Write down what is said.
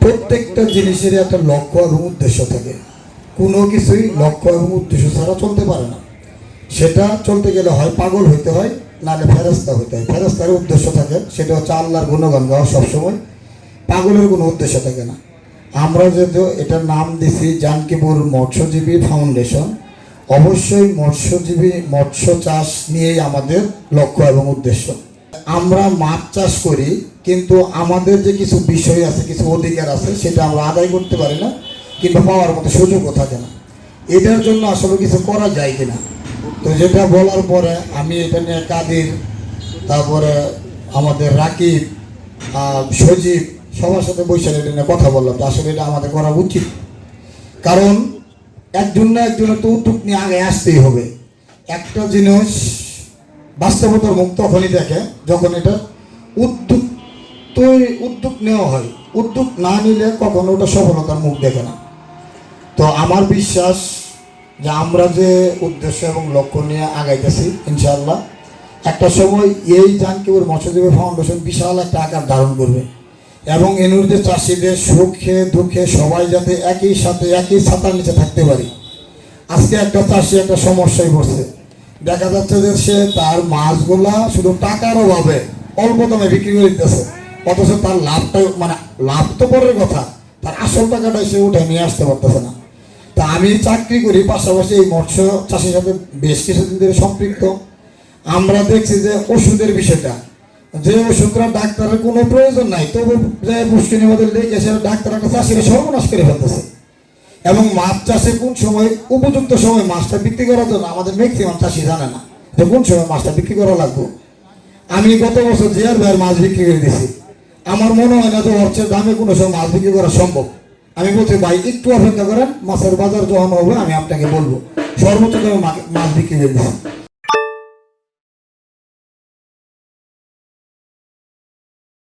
প্রত্যেকটা জিনিসের একটা লক্ষ্য এবং উদ্দেশ্য থাকে। কোনো কিছুই লক্ষ্য এবং উদ্দেশ্য ছাড়া চলতে পারে না। সেটা চলতে গেলে হয় পাগল হইতে হয়, নাহলে ফেরস্তা হইতে হয়। ফেরস্তার উদ্দেশ্য থাকে, সেটা হচ্ছে আল্লাহর গুণগান গাওয়া সবসময়। পাগলের কোনো উদ্দেশ্য থাকে না। আমরা যেহেতু এটার নাম দিছি জানকিপুর মৎস্যজীবী ফাউন্ডেশন, অবশ্যই মৎস্যজীবী মৎস্য চাষ নিয়েই আমাদের লক্ষ্য এবং উদ্দেশ্য। আমরা মাছ চাষ করি, কিন্তু আমাদের যে কিছু বিষয় আছে, কিছু অধিকার আছে, সেটা আমরা আদায় করতে পারি না কিংবা পাওয়ার মতো সুযোগও থাকে না। এটার জন্য আসলে কিছু করা যায় কিনা? তো যেটা বলার পরে আমি এটা নিয়ে কাদির, তারপরে আমাদের রাকিব সজীব, সবার সাথে বসে এটা নিয়ে কথা বললাম আসলে এটা আমাদের করা উচিত। কারণ একজন না একজনের তো উদ্যোগ নিয়ে আগে আসতেই হবে। একটা জিনিস বাস্তবতার মুখ তখনই দেখে যখন এটা উদ্যোগ তৈরি, উদ্যোগ নেওয়া হয়, উদ্যোগ না নিলে কখনো ওটা সফলতার মুখ দেখে না। তো আমার বিশ্বাস যে আমরা যে উদ্দেশ্য এবং লক্ষ্য নিয়ে আগাইতেছি, ইনশাআল্লাহ, একটা সময় এই জানকিপুর মৎস্যজীবী ফাউন্ডেশন বিশাল একটা আকার ধারণ করবে এবং এনুর যে চাষিদের সুখে দুঃখে সবাই যাতে একই সাথে একই ছাতার নিচে থাকতে পারি। আজকে একটা চাষি একটা সমস্যায় পড়ছে। দেখা যাচ্ছে যে সে তার মাছগুলা শুধু টাকার অভাবে অল্প দামে বিক্রি করে দিতেছে। অথচ তার লাভটা মানে লাভ তো পরের কথা, তার আসল টাকাটা সে উঠে নিয়ে আসতে পারতেছে না। তা আমি চাকরি করি, পাশাপাশি এই মৎস্য চাষের সাথে বেশ কিছুদিন ধরে সম্পৃক্ত। আমরা দেখছি যে ওষুধের বিষয়টা, যে ওষুধটা ডাক্তারের কোনো প্রয়োজন নাই, তবু যে পুষ্টি মধ্যে লেগে সে ডাক্তার একটা চাষিরা সর্বনাশ করে ফেলতেছে। এবং মাছ চাষে কোন সময় উপযুক্ত সময় মাছটা বিক্রি করার জন্য আমাদের ম্যাক্সিমাম চাষি জানে না। যে কোন সময় মাছটা বিক্রি করা লাগবে। আমি গত বছর জিয়ার ভাইয়ের মাছ বিক্রি করে দিছি আমার মনে হয় না যে অর্থের দামে কোনো সময় মাছ বিক্রি করা সম্ভব। আমি বলছি, ভাই, একটু অপেক্ষা করেন, মাছের বাজার যখন হবে, আমি আপনাকে বলব। সর্বোচ্চ দামে মাছ বিক্রি করে দিছি